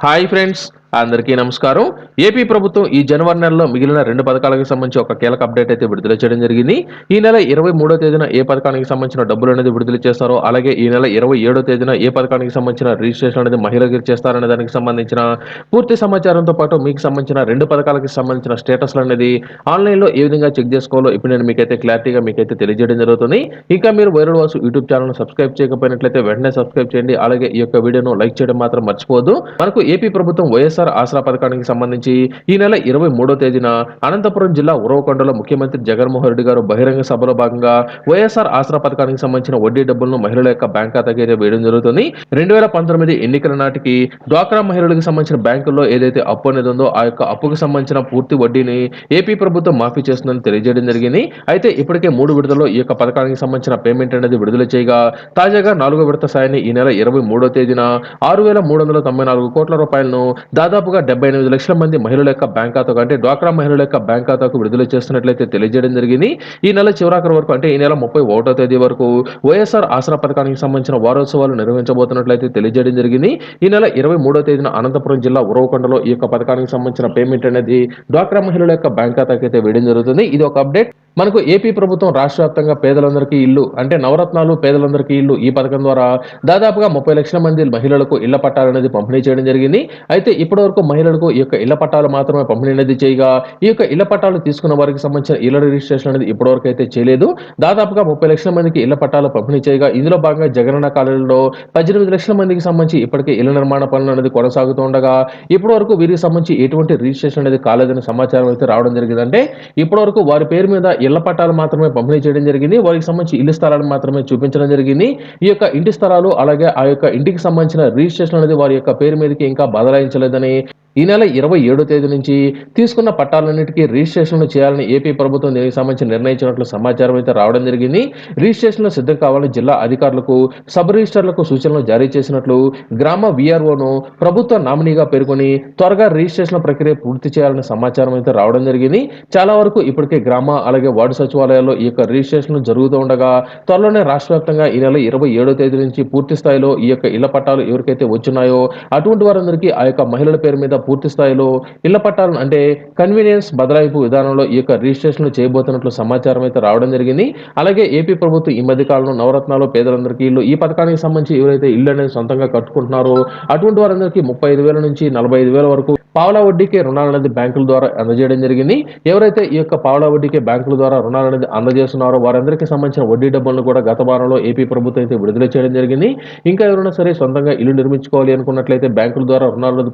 Hi friends అందరికీ నమస్కారం. AP ప్రభుత్వం ఈ జనవరి నెలలో మిగిలిన రెండు పథకాలకు సంబంధించి ఒక కీలక అప్డేట్ అయితే విడుదల చేయడం జరిగింది. ఈ నెల ఇరవై మూడో తేదీన ఏ పథకానికి సంబంధించిన డబ్బులు అనేది విడుదల చేస్తారో అలాగే ఈ నెల ఇరవై ఏడో తేదీన ఏ పథకానికి సంబంధించిన రిజిస్ట్రేషన్ అనేది మహిళలకు చేస్తారనే దానికి సంబంధించిన పూర్తి సమాచారంతో పాటు మీకు సంబంధించిన రెండు పథకాలకు సంబంధించిన స్టేటస్లు అనేది ఆన్లైన్లో ఏ విధంగా చెక్ చేసుకోవాలో ఇప్పుడు నేను మీకైతే క్లారిటీగా మీకైతే తెలియజేయడం జరుగుతుంది. ఇంకా మీరు viral Vasu YouTube channel subscribe చేయకపోయినట్లయితే వెంటనే సబ్స్క్రైబ్ చేయండి. అలాగే ఈ యొక్క వీడియోను లైక్ చేయడం మాత్రం మర్చిపోదు మనకు ఏపీ ప్రభుత్వం వైఎస్ఆర్ ఆసరా పథకానికి సంబంధించి ఈ నెల ఇరవై మూడో తేదీన అనంతపురం జిల్లా ఉరవకొండలో ముఖ్యమంత్రి జగన్మోహన్ రెడ్డి గారు బహిరంగ సభలో భాగంగా వైఎస్ఆర్ ఆసరా పథకానికి సంబంధించిన వడ్డీ డబ్బులను మహిళల యొక్క బ్యాంక్ ఖాతాకి అయితే వేయడం జరుగుతుంది. రెండు వేల పంతొమ్మిది ఎన్నికల నాటికి డ్వాక్రా మహిళలకు సంబంధించిన బ్యాంకుల్లో ఏదైతే అప్పు అనేది ఉందో ఆ యొక్క అప్పుకు సంబంధించిన పూర్తి వడ్డీని ఏపీ ప్రభుత్వం మాఫీ చేస్తుందని తెలియజేయడం జరిగింది. అయితే ఇప్పటికే మూడు విడతలో ఈ యొక్క పథకానికి సంబంధించిన పేమెంట్ అనేది విడుదల చేయగా తాజాగా నాలుగో విడత సాయాన్ని ఈ నెల ఇరవై మూడో తేదీన ఆరు వేల మూడు వందల తొంభై నాలుగు కోట్ల రూపాయలను దాదాపుగా డెబ్బై ఎనిమిది లక్షల మంది మహిళల యొక్క బ్యాంక్ ఖాతాకు అంటే డ్వాక్రా మహిళల యొక్క బ్యాంక్ ఖాతాకు విడుదల చేస్తున్నట్లయితే తెలియజేయడం జరిగింది. ఈ నెల చివరాఖరు వరకు అంటే ఈ నెల ముప్పై ఒకటో తేదీ వరకు వైఎస్ఆర్ ఆసరా పథకానికి సంబంధించిన వారోత్సవాలు నిర్వహించబోతున్నట్లయితే తెలియజేయడం జరిగింది. ఈ నెల ఇరవై మూడో తేదీన అనంతపురం జిల్లా ఉరవకొండలో ఈ యొక్క పథకానికి సంబంధించిన పేమెంట్ అనేది డ్వాక్రా మహిళల యొక్క బ్యాంక్ ఖాతాకి అయితే వేయడం జరుగుతుంది. ఇది ఒక అప్డేట్. మనకు ఏపీ ప్రభుత్వం రాష్ట్ర వ్యాప్తంగా పేదలందరికీ ఇల్లు అంటే నవరత్నాలు పేదలందరికీ ఇల్లు ఈ పథకం ద్వారా దాదాపుగా ముప్పై లక్షల మంది మహిళలకు ఇళ్ళ పట్టాలు అనేది పంపిణీ చేయడం జరిగింది. అయితే ఇప్పటి వరకు మహిళలకు ఈ యొక్క ఇళ్ళ పట్టాలు మాత్రమే పంపిణీ అనేది చేయగా ఈ యొక్క ఇళ్ళ పట్టాలు తీసుకున్న వారికి సంబంధించిన ఇళ్ళ రిజిస్ట్రేషన్ అనేది ఇప్పటివరకు అయితే చేయలేదు. దాదాపుగా ముప్పై లక్షల మందికి ఇళ్ళ పట్టాలు పంపిణీ చేయగా ఇందులో భాగంగా జగనన్న కాలంలో పద్దెనిమిది లక్షల మందికి సంబంధించి ఇప్పటికే ఇళ్ళ నిర్మాణ పనులు అనేది కొనసాగుతూ ఉండగా ఇప్పటి వరకు వీరికి సంబంధించి ఎటువంటి రిజిస్ట్రేషన్ అనేది కాలేదని సమాచారం అయితే రావడం జరిగిందంటే ఇప్పటి వరకు వారి పేరు మీద ఇళ్ళ పట్టాలు మాత్రమే పంపిణీ చేయడం జరిగింది. వారికి సంబంధించి ఇల్లు స్థలాలను మాత్రమే చూపించడం జరిగింది. ఈ యొక్క ఇంటి స్థలాలు అలాగే ఆ యొక్క ఇంటికి సంబంధించిన రిజిస్ట్రేషన్ అనేది వారి యొక్క పేరు మీదకి ఇంకా బదలాయించలేదని ఈ నెల ఇరవై ఏడో తేదీ నుంచి తీసుకున్న పట్టాలన్నిటికీ రిజిస్ట్రేషన్లు చేయాలని ఏపీ ప్రభుత్వం దీనికి సంబంధించి నిర్ణయించినట్లు సమాచారం అయితే రావడం జరిగింది. రిజిస్ట్రేషన్లు సిద్ధం కావాలని జిల్లా అధికారులకు సబ్ రిజిస్టర్లకు సూచనలు జారీ చేసినట్లు గ్రామ విఆర్ఓను ప్రభుత్వ నామినీగా పేర్కొని త్వరగా రిజిస్ట్రేషన్ ప్రక్రియ పూర్తి చేయాలని సమాచారం అయితే రావడం జరిగింది. చాలా వరకు ఇప్పటికే గ్రామ అలాగే వార్డు సచివాలయాల్లో ఈ యొక్క రిజిస్ట్రేషన్లు జరుగుతూ ఉండగా త్వరలోనే రాష్ట్ర వ్యాప్తంగా ఈ నెల ఇరవై ఏడో తేదీ నుంచి పూర్తి స్థాయిలో ఈ యొక్క ఇళ్ళ పట్టాలు ఎవరికైతే వచ్చున్నాయో అటువంటి వారందరికీ ఆ యొక్క మహిళల పేరు మీద పూర్తి స్థాయిలో ఇళ్ళ పట్టాలను అంటే కన్వీనియన్స్ బదలాయింపు విధానంలో ఈ యొక్క రిజిస్ట్రేషన్లు చేయబోతున్నట్లు సమాచారం అయితే రావడం జరిగింది. అలాగే ఏపీ ప్రభుత్వం ఈ మధ్య కాలంలో నవరత్నాలు పేదలందరికీ ఇల్లు ఈ పథకానికి సంబంధించి ఎవరైతే ఇల్లు అనేది సొంతంగా కట్టుకుంటున్నారో అటువంటి వారందరికీ ముప్పై ఐదు వేల నుంచి నలభై ఐదు వేల వరకు పావలా వడ్డీకే రుణాలు అనేది బ్యాంకుల ద్వారా అందజేయడం జరిగింది. ఎవరైతే ఈ యొక్క పావలా వడ్డీకే బ్యాంకుల ద్వారా రుణాలు అనేది అందజేస్తున్నారో వారందరికీ సంబంధించిన వడ్డీ డబ్బులను కూడా గత వారంలో ఏపీ ప్రభుత్వం అయితే విడుదల చేయడం జరిగింది. ఇంకా ఎవరైనా సరే సొంతంగా ఇల్లు నిర్మించుకోవాలి అనుకున్నట్లయితే బ్యాంకుల ద్వారా రుణాలు అనేది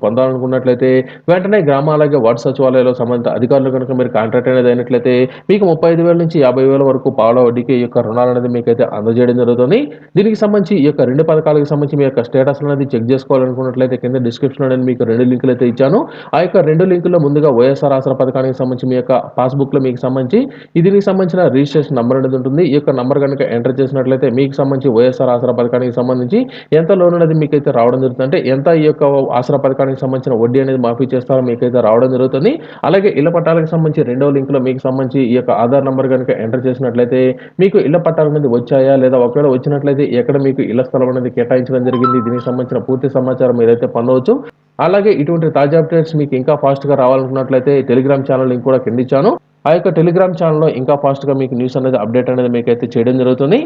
పొందాలనుకున్నట్లయితే వెంటనే గ్రామాలకి అలాగే వార్డు సచివాలయాల్లో సంబంధిత అధికారులు కనుక మీరు కాంట్రాక్ట్ అనేది అయినట్లయితే మీకు ముప్పై ఐదు వేల నుంచి యాభై వేల వరకు పావుల వడ్డీకి ఈ యొక్క రుణాలు అనేది మీకైతే అందజేయడం జరుగుతుంది. దీనికి సంబంధించి ఈ యొక్క రెండు పథకాలకు సంబంధించి మీ యొక్క స్టేటస్ అనేది చెక్ చేసుకోవాలనుకున్నట్లయితే కింద డిస్క్రిప్షన్ అనేది మీకు రెండు లింకులు అయితే ఇచ్చాను. ఆ యొక్క రెండు లింకుల్లో ముందుగా వైఎస్ఆర్ ఆసరా పథకానికి సంబంధించి మీ యొక్క పాస్బుక్లో మీకు సంబంధించి దీనికి సంబంధించిన రిజిస్ట్రేషన్ నెంబర్ అనేది ఉంటుంది. ఈ యొక్క నంబర్ కనుక ఎంటర్ చేసినట్లయితే మీకు సంబంధించి వైఎస్ఆర్ ఆసరా పథకానికి సంబంధించి ఎంత లోన్ అనేది మీకైతే రావడం జరుగుతుంది. అంటే ఎంత ఈ యొక్క ఆసరా పథకానికి సంబంధించిన వడ్డీ అనేది మాఫీ చేస్తారో మీకైతే రావడం జరుగుతుంది. అలాగే ఇళ్ళ పట్టాలకు సంబంధించి రెండవ లింక్లో మీకు సంబంధించి ఈ యొక్క ఆధార్ నంబర్ కనుక ఎంటర్ చేసినట్లయితే మీకు ఇళ్ళ పట్టాల మీద వచ్చాయా లేదా ఒకవేళ వచ్చినట్లయితే ఎక్కడ మీకు ఇళ్ళ స్థలం అనేది కేటాయించడం జరిగింది? దీనికి సంబంధించిన పూర్తి సమాచారం మీరైతే పొందవచ్చు. అలాగే ఇటువంటి తాజా అప్డేట్స్ మీకు ఇంకా ఫాస్ట్గా రావాలనుకున్నట్లయితే టెలిగ్రామ్ ఛానల్ లింక్ కూడా కింద ఇచ్చాను. ఆ యొక్క టెలిగ్రామ్ ఛానల్లో ఇంకా ఫాస్ట్గా మీకు న్యూస్ అనేది అప్డేట్ అనేది మీకైతే చేయడం జరుగుతుంది.